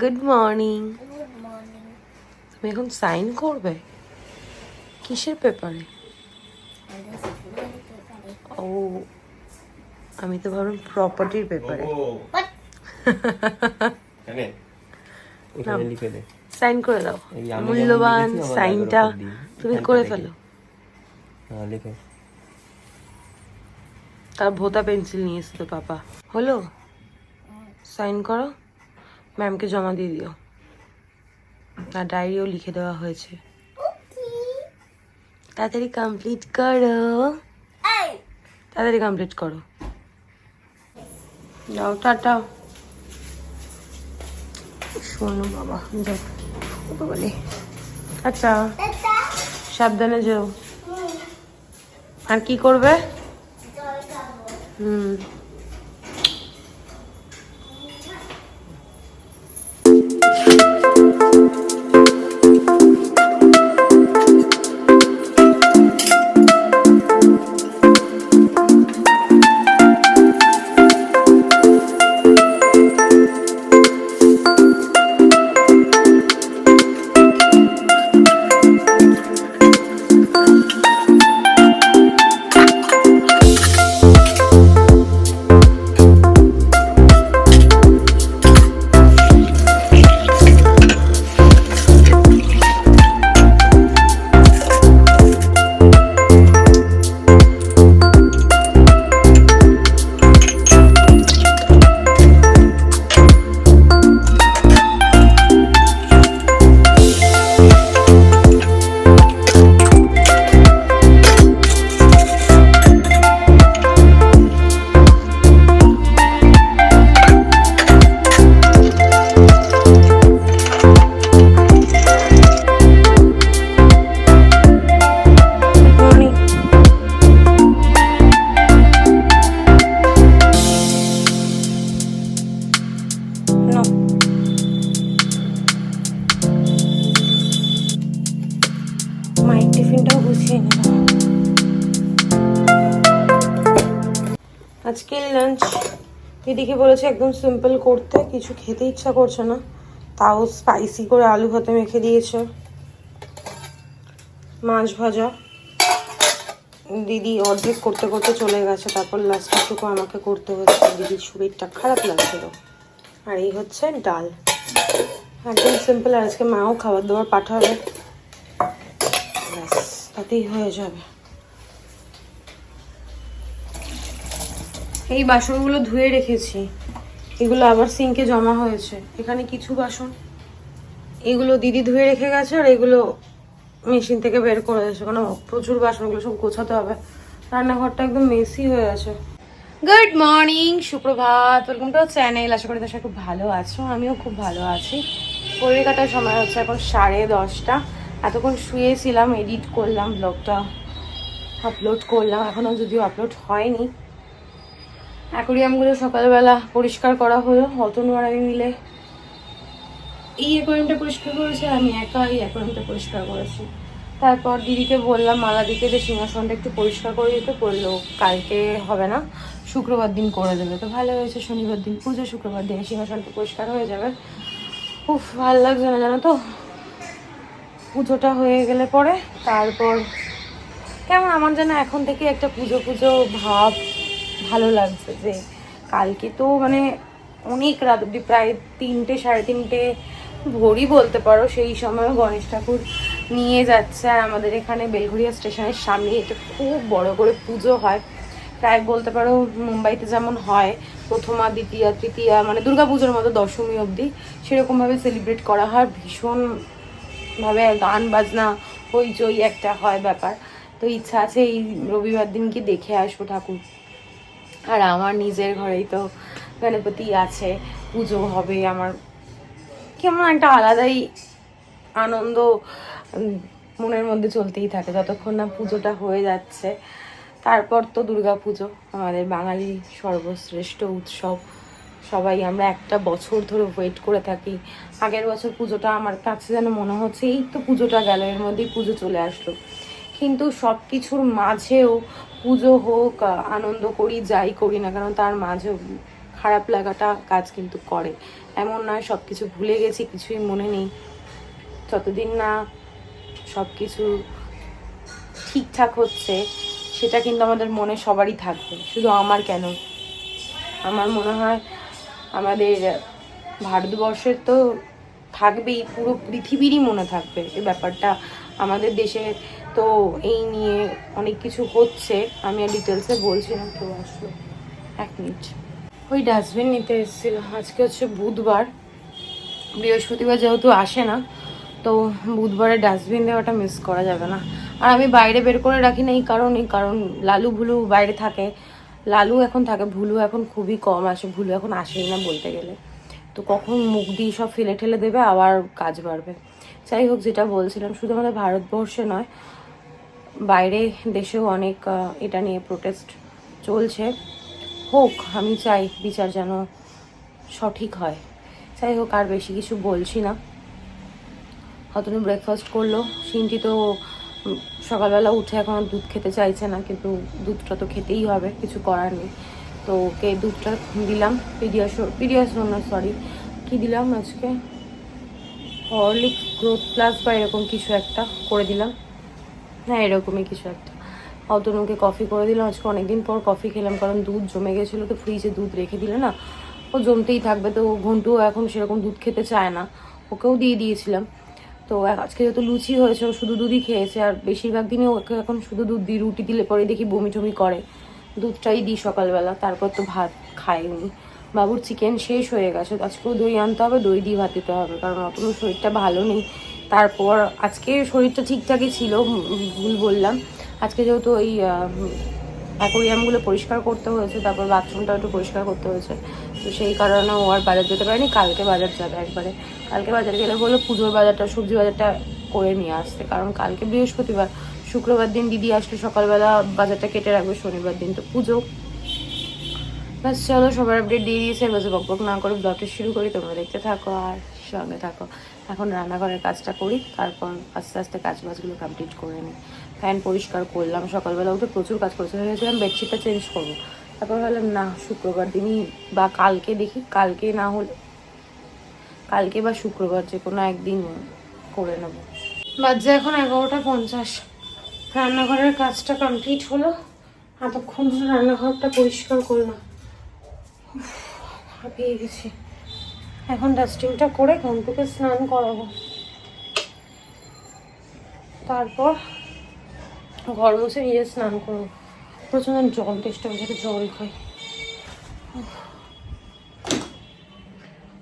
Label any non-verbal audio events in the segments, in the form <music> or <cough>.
Good morning তুমি এখন sign করবে? কিসের পেপারে? ও আমি তো ভাবলাম প্রপার্টির পেপারে। সাইন <laughs> করে দাও। মূল্যবান সাইনটা। তুমি করে। ফেলো। হ্যাঁ তার ভোতা পেন্সিল নিয়ে এসতো পাপা। হলো? সাইন করো। ম্যামকে জমা দিয়ে দিও। আর ডায়েরিও লিখে দেওয়া হয়েছে। তাড়াতাড়ি কমপ্লিট করো। তাড়াতাড়ি কমপ্লিট করো। যাও টাটা। শোনো বাবা যাও বলি। আচ্ছা সাবধানে যাও। আর কি করবে? হুম। দিদিকে বলেছে একদম সিম্পল করতে, কিছু খেতে ইচ্ছা করছে না। তাও স্পাইসি করে আলু ভাতে মেখে দিয়েছে। মাছ ভাজা। দিদি অর্ধেক করতে করতে চলে গেছে, তারপর লাস্টটুকু আমাকে করতে হচ্ছে। দিদির শরীরটা খারাপ লাগছিল। আর এই হচ্ছে ডাল। একদম সিম্পল আর আজকে মাও খাবার দাবার পাঠাবে। ব্যাস, তাতেই হয়ে যাবে। এই বাসনগুলো ধুয়ে রেখেছি। এগুলো আবার সিঙ্কে জমা হয়েছে। এখানে কিছু বাসন। এগুলো দিদি ধুয়ে রেখে গেছে আর এগুলো মেশিন থেকে বের করে দিয়েছে। কারণ প্রচুর বাসনগুলো সব গোছাতে হবে। রান্নাঘরটা একদম মেসি হয়ে আছে গুড মর্নিং সুপ্রভাত। ওয়েলকাম টু চ্যানেল আশা করি তোর খুব ভালো আছো। আমিও খুব ভালো আছি। কাটার সময় হচ্ছে এখন সাড়ে দশটা। এতক্ষণ শুয়েছিলাম এডিট করলাম ব্লগটা আপলোড করলাম। এখনও যদিও আপলোড হয়নি। অ্যাকোরিয়ামগুলো সকালবেলা পরিষ্কার করা হলো, অতনু আর আমি মিলে। এই অ্যাকোরিয়ামটা পরিষ্কার করেছে আমি একা এই অ্যাকোয়ারিয়ামটা পরিষ্কার করেছি। তারপর দিদিকে বললাম মালাদিকে যে সিংহাসনটা একটু পরিষ্কার করে দিতে করল কালকে হবে না, শুক্রবার দিন করে দেবে। তো ভালো হয়েছে, শনিবার দিন পুজো, শুক্রবার দিন সিংহাসনটা পরিষ্কার হয়ে যাবে। উফ, ভালো লাগছে না জানো তো? পুজোটা হয়ে গেলে পরে, তারপর কেমন, আমার যেন এখন থেকে একটা পুজো পুজো ভাব ভালো লাগছে যে কালকে তো মানে অনেক রাত অব্দি প্রায় তিনটে, সাড়ে তিনটে ভোরই বলতে পারো, সেই সময় গণেশ ঠাকুর নিয়ে যাচ্ছে আর আমাদের এখানে বেলঘরিয়া স্টেশনের সামনে, এটা খুব বড় করে পুজো হয়। প্রায় বলতে পারো মুম্বাইতে যেমন হয়, প্রথমা, দ্বিতীয়া, তৃতীয়া মানে দুর্গা পুজোর মতো দশমী অবধি সেরকমভাবে সেলিব্রেট করা হয়। ভীষণভাবে গান, বাজনা, হইচই একটা হয় ব্যাপার। তো ইচ্ছা আছে এই রবিবার দিনকে দেখে আসব ঠাকুর। আর আমার নিজের ঘরেই তো গণপতি আছে, পুজো হবে, আমার কেমন একটা আলাদাই আনন্দ মনের মধ্যে চলতেই থাকে। যতক্ষণ না পুজোটা হয়ে যাচ্ছে, তারপর তো দুর্গা পুজো, আমাদের বাঙালি সর্বশ্রেষ্ঠ উৎসব। সবাই আমরা একটা বছর ধরে ওয়েট করে থাকি। আগের বছর পুজোটা আমার কাছে যেন মনে হচ্ছে, এই তো পুজোটা গেল, এর মধ্যেই পুজো চলে আসলো। কিন্তু সব কিছুর মাঝেও পুজো হোক আনন্দ করি, যাই করি না কারণ তার মাঝেও খারাপ লাগাটা কাজ কিন্তু করে। এমন নয় সব কিছু ভুলে গেছি, কিছুই মনে নেই। যতদিন না সব কিছু ঠিকঠাক হচ্ছে, সেটা কিন্তু আমাদের মনে সবারই থাকবে। শুধু আমার কেন? আমার মনে হয় আমাদের ভারতবর্ষের তো থাকবেই, পুরো পৃথিবীরই মনে থাকবে। এই ব্যাপারটা আমাদের দেশে তো এই নিয়ে অনেক কিছু হচ্ছে। আমি আর ডিটেলসে বলছি না কেউ আসলো। এক মিনিট ওই ডাস্টবিন নিতে এসেছিল আজকে হচ্ছে বুধবার। বৃহস্পতিবার যেহেতু আসে না, তো বুধবারে ডাস্টবিন দেওয়াটা মিস করা যাবে না। আর আমি বাইরে বের করে রাখি না এই কারণেই, কারণ লালু ভুলু বাইরে থাকে। লালু এখন থাকে, ভুলু এখন খুবই কম আসে, ভুলু এখন আসেই না বলতে গেলে। তো কখন মুখ দিয়ে সব ফেলে ঠেলে দেবে, আবার কাজ বাড়বে। যাই হোক, যেটা বলছিলাম, শুধু আমাদের ভারতবর্ষে নয় বাইরে দেশেও অনেক এটা নিয়ে প্রোটেস্ট চলছে। হোক, আমি চাই বিচার যেন সঠিক হয়। যাই হোক, আর বেশি কিছু বলছি না। হতনু ব্রেকফাস্ট করল। সিনটি তো সকালবেলা উঠে এখন দুধ খেতে চাইছে না, কিন্তু দুধটা তো খেতেই হবে, কিছু করার নেই। তো ওকে দুধটা দিলাম পিডিয়াশোর পিডিয়াশোর না সরি কী দিলাম আজকে? হরলিক্স, গ্রোথ প্লাস বা এরকম কিছু একটা করে দিলাম। হ্যাঁ এরকমই কিছু একটা। অতনুকে কফি করে দিলাম। আজকে অনেকদিন পর কফি খেলাম, কারণ দুধ জমে গেছিল তো ফ্রিজে দুধ রেখে দিলে না, ও জমতেই থাকবে। তো ও ঘন্টুও এখন সেরকম দুধ খেতে চায় না। ওকেও দিয়ে দিয়েছিলাম। তো আজকে যেহেতু লুচি হয়েছে, ও শুধু দুধই খেয়েছে। আর বেশিরভাগ দিনই ওকে এখন শুধু দুধ দিই, রুটি দিলে পরে দেখি বমি টমি করে। দুধটাই দিই সকালবেলা, তারপর তো ভাত খায় উনি। বাবুর চিকেন শেষ হয়ে গেছে। আজকেও দই আনতে হবে, দই দিয়ে ভাত দিতে হবে, কারণ অতনু শরীরটা ভালো নেই। তারপর আজকে শরীরটা ঠিকঠাকই ছিল ভুল বললাম। আজকে যেহেতু ওই অ্যাকোরিয়ামগুলো পরিষ্কার করতে হয়েছে, তারপর বাথরুমটাও একটু পরিষ্কার করতে হয়েছে। তো সেই কারণে ও আর বাজার যেতে পারেনি, কালকে বাজার যাবে একবারে। কালকে বাজারে গেলে বলল পুজোর বাজারটা, সবজি বাজারটা করে নিয়ে আসতে, কারণ কালকে বৃহস্পতিবার, শুক্রবার দিন দিদি আসলে সকালবেলা বাজারটা কেটে রাখবে, শনিবার দিন তো পুজো। ব্যাস, চলো, সবার আপডেট দিয়ে দিয়েছে এবার বক বক না করে ব্লগটা শুরু করি, তোমরা দেখতে থাকো আর সঙ্গে থাকো। এখন রান্নাঘরের কাজটা করি, তারপর আস্তে আস্তে কাজ বাজগুলো কমপ্লিট করে নিই। ফ্যান পরিষ্কার করলাম, সকালবেলা উঠে প্রচুর কাজ করতে ভেবেছিলাম বেডশিটটা চেঞ্জ করব। তারপর ভাবলাম, না, শুক্রবার দিনই বা কালকে দেখি, কালকে না হলে, কালকে বা শুক্রবার যে কোনো একদিন করে নেব। বাজে এখন এগারোটা পঞ্চাশ। রান্নাঘরের কাজটা কমপ্লিট হলো। এতক্ষণ রান্নাঘরটা পরিষ্কার করলাম। হাঁপিয়ে গেছি। এখন ডাস্টিংটা করে ঘন্টুকে স্নান করাবো। তারপর ঘর মুছে নিজে স্নান করব। প্রচণ্ড জল টেস্ট হয়ে জল খাই।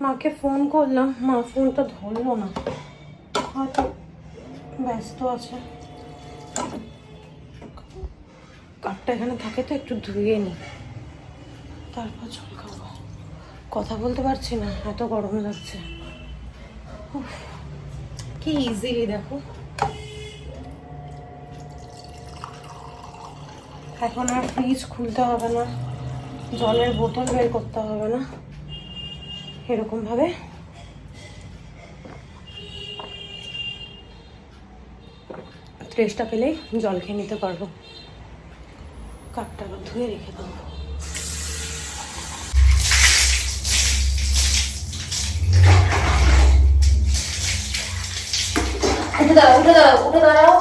মাকে ফোন করলাম, মা ফোনটা ধরলো না। হয়তো ব্যস্ত আছে। কাপটা এখানে থাকে তো, একটু ধুয়ে নি। তারপর খাব কথা বলতে পারছি না, এত গরম লাগছে। কি ইজিলি দেখো। এখন আর ফ্রিজ খুলতে হবে না, জলের বোতল বের করতে হবে না, এরকম ভাবে। ত্রেসটা পেলেই জল খেয়ে নিতে পারব। কাপটা ধুয়ে রেখে দেবো। উঠে দাঁড়াও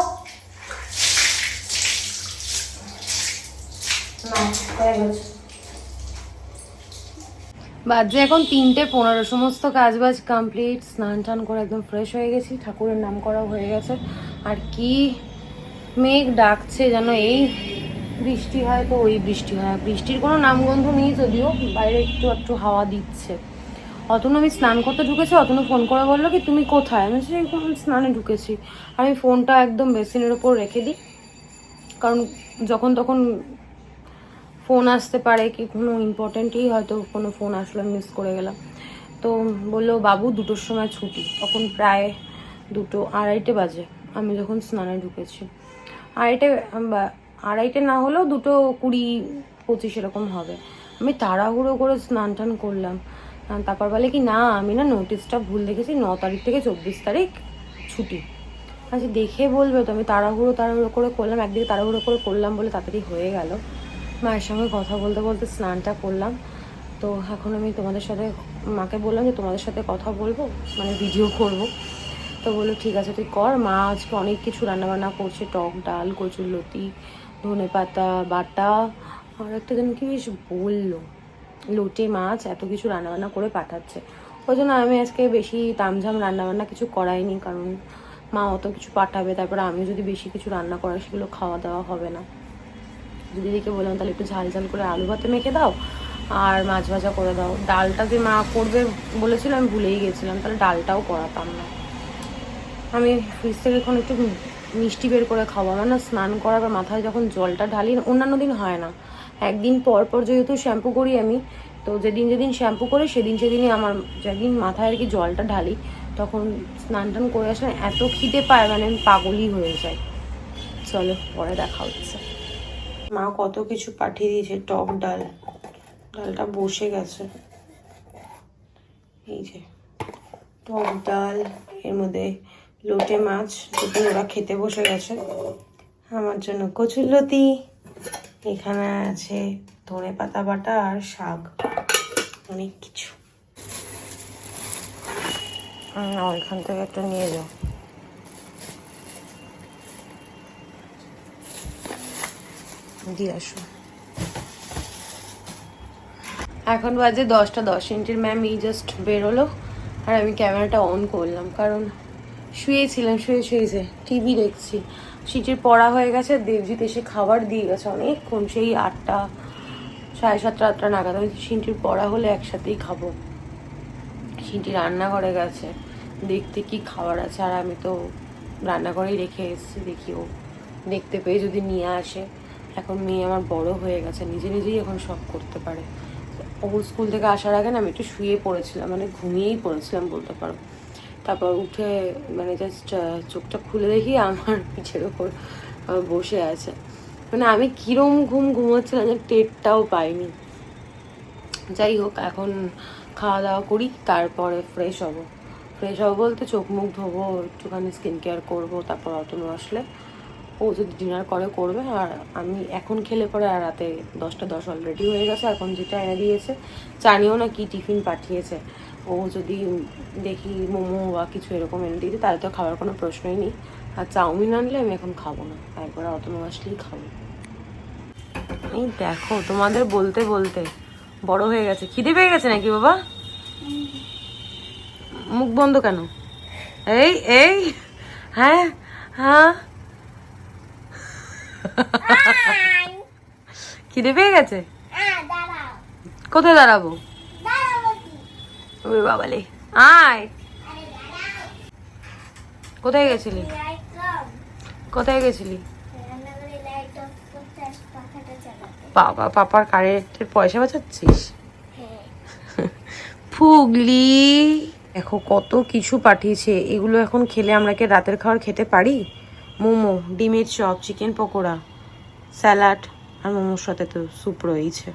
বাজে এখন তিনটে পনেরো, সমস্ত কাজ বাজ কমপ্লিট স্নান টান করে একদম ফ্রেশ হয়ে গেছি, ঠাকুরের নাম করা হয়ে গেছে। আর কি মেঘ ডাকছে যেন এই বৃষ্টি হয় তো ওই বৃষ্টি হয়। বৃষ্টির কোনো নামগন্ধ নেই যদিও, বাইরে একটু একটু হাওয়া দিচ্ছে। অতনু আমি স্নান করতে ঢুকেছি অতনু ফোন করে বলল কি তুমি কোথায়? আমি বলছি, "এই আমি স্নানে ঢুকেছি। আমি ফোনটা একদম বেসিনের ওপর রেখে দিই। কারণ যখন তখন ফোন আসতে পারে কি কোনো ইম্পর্টেন্টই হয়তো কোনো ফোন আসলে মিস করে গেলাম। তো বলল বাবু দুটোর সময় ছুটি। তখন প্রায় দুটো আড়াইটে বাজে আমি যখন স্নানে ঢুকেছি। আড়াইটে আড়াইটে না হলেও দুটো কুড়ি পঁচিশ এরকম হবে। আমি তাড়াহুড়ো করে স্নান টান করলাম। তারপর বলে কি, না, আমি না নোটিশটা ভুল দেখেছি, ন তারিখ থেকে চব্বিশ তারিখ ছুটি। আচ্ছা দেখে বলবে তো, আমি তাড়াহুড়ো তাড়াহুড়ো করে করলাম, একদিকে তাড়াহুড়ো করে করলাম বলে তাড়াতাড়ি হয়ে গেল। মায়ের সঙ্গে কথা বলতে বলতে স্নানটা করলাম। তো এখন আমি তোমাদের সাথে, মাকে বললাম যে তোমাদের সাথে কথা বলব মানে ভিডিও করব। তো বলল, ঠিক আছে, তুই কর। মা আজকে অনেক কিছু রান্নাবান্না করছে, টক ডাল, কচুর লতি ধনে পাতা বাটা। আর একটা যেন কি বেশ বলল। লোটে মাছ, এত কিছু রান্নাবান্না করে পাঠাচ্ছে। ওই জন্য আমি আজকে বেশি তামঝাম রান্নাবান্না কিছু করাইনি, কারণ মা অত কিছু পাঠাবে, তারপরে আমি যদি বেশি কিছু রান্না করাই, সেগুলো খাওয়া দাওয়া হবে না। দিদিকে বললাম, তাহলে একটু ঝাল ঝাল করে আলু ভাতে মেখে দাও, আর মাছ ভাজা করে দাও। ডালটা যে মা করবে বলেছিল, আমি ভুলেই গেছিলাম, তাহলে ডালটাও করাতাম না। আমি ফ্রিজ থেকে এখন একটু মিষ্টি বের করে খাব। আমার না স্নান করার পর মাথায় যখন জলটা ঢালি, অন্যান্য দিন হয় না। একদিন পর পর যেহেতু শ্যাম্পু করি আমি, তো যেদিন যেদিন শ্যাম্পু করি সেদিন সেদিনই আমার যেদিন মাথায় আর কি জলটা ঢালি, তখন স্নান টান করে আসলে এত খিদে পায় মানে আমি পাগলই হয়ে যাই। চলো, পরে দেখা হচ্ছে। মা কত কিছু পাঠিয়ে দিয়েছে, টক ডাল। ডালটা বসে গেছে। এই যে, টক ডাল, এর মধ্যে লোটে মাছ যদি ওরা খেতে বসে গেছে। আমার জন্য কচুরলতি। এখানে আছে ধনে পাতা, বাটা আর শাক। অনেক কিছু। ওইখান থেকে একটু নিয়ে যাও। দিয়ে আসো। এখন বাজে দশটা দশ মিনিটের ম্যাম এই জাস্ট বেরোলো। আর আমি ক্যামেরাটা অন করলাম, কারণ শুয়েছিলাম, শুয়ে শুয়েছে টিভি দেখছি। সিটির পড়া হয়ে গেছে, দেবজিৎ এসে খাবার দিয়ে গেছে অনেকক্ষণ, সেই আটটা, সাড়ে সাতটা, আটটা নাগাদ। আমি সিনটির পড়া হলে একসাথেই খাব। সিনটি রান্নাঘরে গেছে, দেখতে কি খাবার আছে, আর আমি তো রান্নাঘরেই রেখে এসেছি, দেখি ও দেখতে পেয়ে যদি নিয়ে আসে। এখন মেয়ে আমার বড় হয়ে গেছে, নিজে নিজেই এখন সব করতে পারে। ও স্কুল থেকে আসার আগে না আমি একটু শুয়ে পড়েছিলাম মানে ঘুমিয়েই পড়েছিলাম বলতে পারো। তারপর উঠে মানে জাস্ট চোখটা খুলে দেখি আমার পিছের ওপর বসে আছে। মানে আমি কিরম ঘুম ঘুমোচ্ছিলাম যে টেটটাও পাইনি। যাই হোক, এখন খাওয়া দাওয়া করি, তারপরে ফ্রেশ হব। ফ্রেশ হব বলতে চোখ মুখ ধোবো, একটুখানি স্কিন কেয়ার করব, তারপর অতনু আসলে। ও যদি ডিনার করে, করবে। আর আমি এখন খেলে পরে আর রাতে দশটা দশ অলরেডি হয়ে গেছে। এখন যেটা এনে দিয়েছে জানিও না কি টিফিন পাঠিয়েছে। ও যদি দেখি মোমো বা কিছু এরকম এনে দিয়েছে, তাহলে তো খাওয়ার কোনো প্রশ্নই নেই। আর চাউমিন আনলে আমি এখন খাব না। একবার অতনু আসলেই খাব। এই দেখো, তোমাদের বলতে বলতে বড় হয়ে গেছে। খিদে পেয়ে গেছে নাকি বাবা? মুখ বন্ধ কেন? এই এই হ্যাঁ হ্যাঁ। খিদে পেয়ে গেছে? কোথায় দাঁড়াবো? ওরে বাবালে। আয়। কোথায় গেছিলি? কোথায় গেছিলি? বাবা পাপার কারেন্টের পয়সা বাঁচাচ্ছিস? হ্যাঁ। ফুগলি দেখো কত কিছু পাঠিয়েছে। এগুলো এখন খেলে আমরা কি রাতের খাবার খেতে পারি? মোমো, ডিমের চপ, চিকেন পকোড়া, স্যালাড আর মোমোর সাথে তো স্যুপ রয়েছে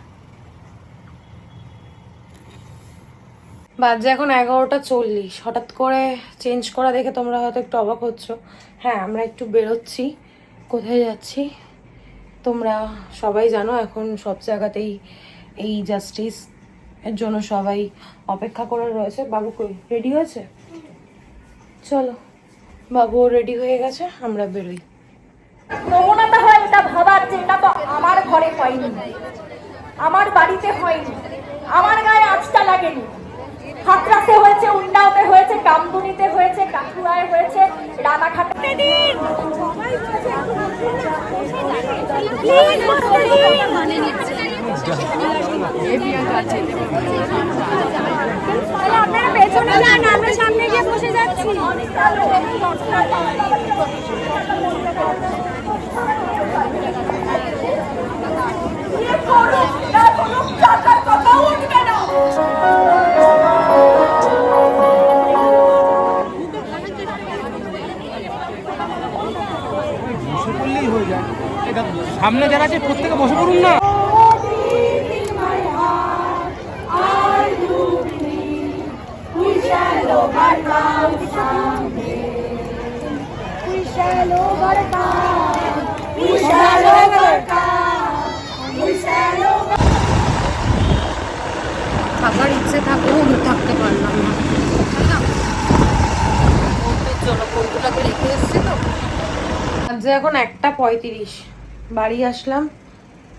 বাজে এখন এগারোটা চল্লিশ। হঠাৎ করে চেঞ্জ করা দেখে তোমরা হয়তো একটু অবাক হচ্ছ। হ্যাঁ আমরা একটু বেরোচ্ছি। কোথায় যাচ্ছি? তোমরা সবাই জানো, এখন সব জায়গাতেই এই জাস্টিস এর জন্য সবাই অপেক্ষা করে রয়েছে। বাবু রেডি হয়েছে? চলো। বাবুও রেডি হয়ে গেছে আমরা বেরোই। প্রবণতা হয় এটা ভাবার যে এটা তো আমার ঘরে হয়নি। আমার বাড়িতে হয়নি। আমার গায়ে আঁচটা লাগেনি। হাতরাসে হয়েছে উন্নাওতে হয়েছে কামদুনিতে হয়েছে কাকুরায় হয়েছে রানাঘাটে দিন সামনে সামনে যারা আছে প্রত্যেকে বসে পড়ুন না। থাকার ইচ্ছে থাকলেও থাকতে পারলাম না? ওর জন্য রেখে এসেছি তো। যে এখন একটা পঁয়ত্রিশ, বাড়ি আসলাম,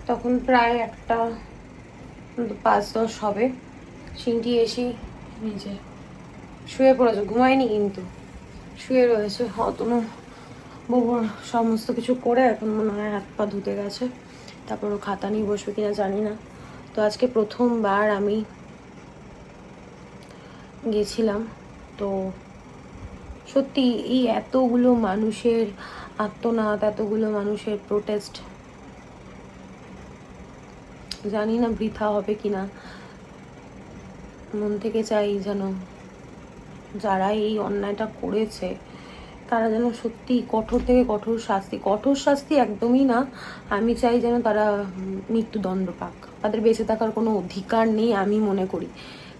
তখন প্রায় একটা পাঁচ দশ হবে। সিনটি এসে নিজে শুয়ে পড়েছে, ঘুমায়নি কিন্তু। শুয়ে রয়েছে অতনু বউর সমস্ত কিছু করে এখন মনে হয় হাত পা ধুতে গেছে। তারপর ও খাতা নিয়ে বসবে কিনা জানি না। তো আজকে প্রথমবার আমি গেছিলাম। তো সত্যি এই এতগুলো মানুষের আত্মনাদ, এতগুলো মানুষের প্রোটেস্ট জানি না বৃথা হবে কিনা। মন থেকে চাই যেন যারা এই অন্যায়টা করেছে, তারা যেন সত্যি কঠোর থেকে কঠোর শাস্তি। কঠোর শাস্তি একদমই না। আমি চাই যেন তারা মৃত্যুদণ্ড পাক। তাদের বেঁচে থাকার কোনো অধিকার নেই আমি মনে করি।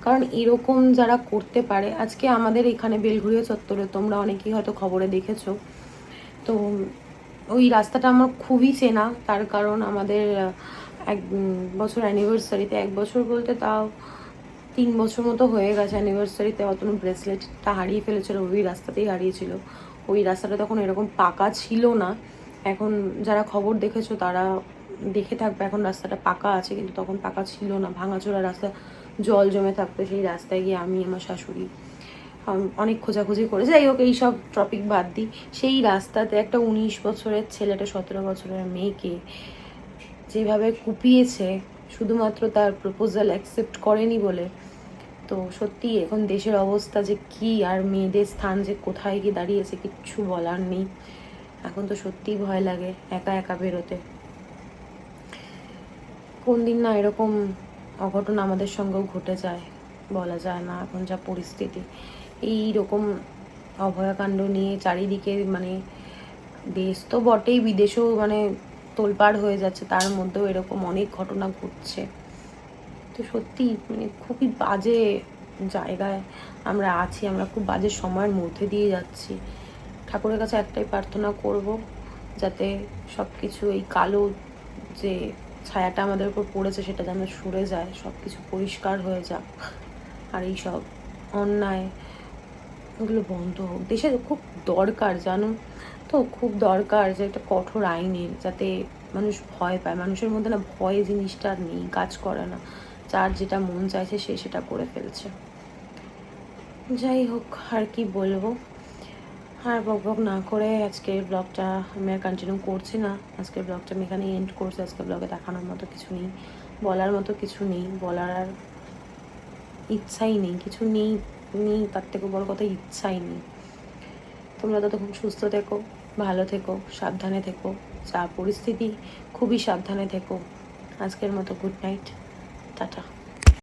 কারণ এরকম যারা করতে পারে, আজকে আমাদের এখানে বেলঘুরিয়া চত্বরে তোমরা অনেকেই হয়তো খবরে দেখেছ। তো ওই রাস্তাটা আমার খুবই চেনা। তার কারণ আমাদের এক বছর অ্যানিভার্সারিতে এক বছর বলতে তাও তিন বছর মতো হয়ে গেছে অ্যানিভার্সারিতে অতনু ব্রেসলেটটা হারিয়ে ফেলেছিল, ওই রাস্তাতেই হারিয়েছিল। ওই রাস্তাটা তখন এরকম পাকা ছিল না। এখন যারা খবর দেখেছ তারা দেখে থাকবে, এখন রাস্তাটা পাকা আছে কিন্তু তখন পাকা ছিল না। ভাঙাচোরা রাস্তা, জল জমে থাকতো সেই রাস্তায় গিয়ে আমি, আমার শাশুড়ি অনেক খোঁজাখুঁজি করে। যাই হোক এইসব টপিক বাদ দিই। সেই রাস্তাতে একটা উনিশ বছরের ছেলেটা, সতেরো বছরের মেয়েকে যেভাবে কুপিয়েছে, শুধুমাত্র তার প্রপোজাল অ্যাকসেপ্ট করেনি বলে তো সত্যি এখন দেশের অবস্থা যে কি আর মেয়েদের স্থান যে কোথায় গিয়ে দাঁড়িয়েছে কিচ্ছু বলার নেই। এখন তো সত্যিই ভয় লাগে একা একা বেরোতে। কোন দিন না এরকম অঘটন আমাদের সঙ্গেও ঘটে যায়, বলা যায় না এখন যা পরিস্থিতি। এই রকম অভয়াকাণ্ড নিয়ে চারিদিকে মানে দেশ তো বটেই, বিদেশেও মানে তোলপাড় হয়ে যাচ্ছে, তার মধ্যেও এরকম অনেক ঘটনা ঘটছে। তো সত্যি মানে খুবই বাজে জায়গায় আমরা আছি, আমরা খুব বাজে সময়ের মধ্যে দিয়ে যাচ্ছি। ঠাকুরের কাছে একটাই প্রার্থনা করব যাতে সব কিছু এই কালো যে ছায়াটা আমাদের উপর পড়েছে সেটা যেন সরে যায় সব কিছু পরিষ্কার হয়ে যাক। আর এই সব অন্যায় এগুলো বন্ধ হোক। দেশে খুব দরকার জানো তো, খুব দরকার যে একটা কঠোর আইনের যাতে মানুষ ভয় পায়। মানুষের মধ্যে না ভয় জিনিসটা আর নেই, কাজ করে না। যার যেটা মন চাইছে সে সেটা করে ফেলছে। যাই হোক, আর কি বলব? আর বক বক না করে আজকের ব্লগটা আমি আর কন্টিনিউ করছি না। আজকের ব্লগটা আমি এখানে এন্ড করছি। আজকে ব্লগে দেখানোর মতো কিছু নেই, বলার মতো কিছু নেই, বলার আর ইচ্ছাই নেই, কিছু নেই নেই, তার থেকে বড় কথা ইচ্ছাই নেই। তোমরা ততক্ষণ সুস্থ থেকো, ভালো থেকো, সাবধানে থেকো, যা পরিস্থিতি, খুবই সাবধানে থেকো। আজকের মতো গুড নাইট টাটা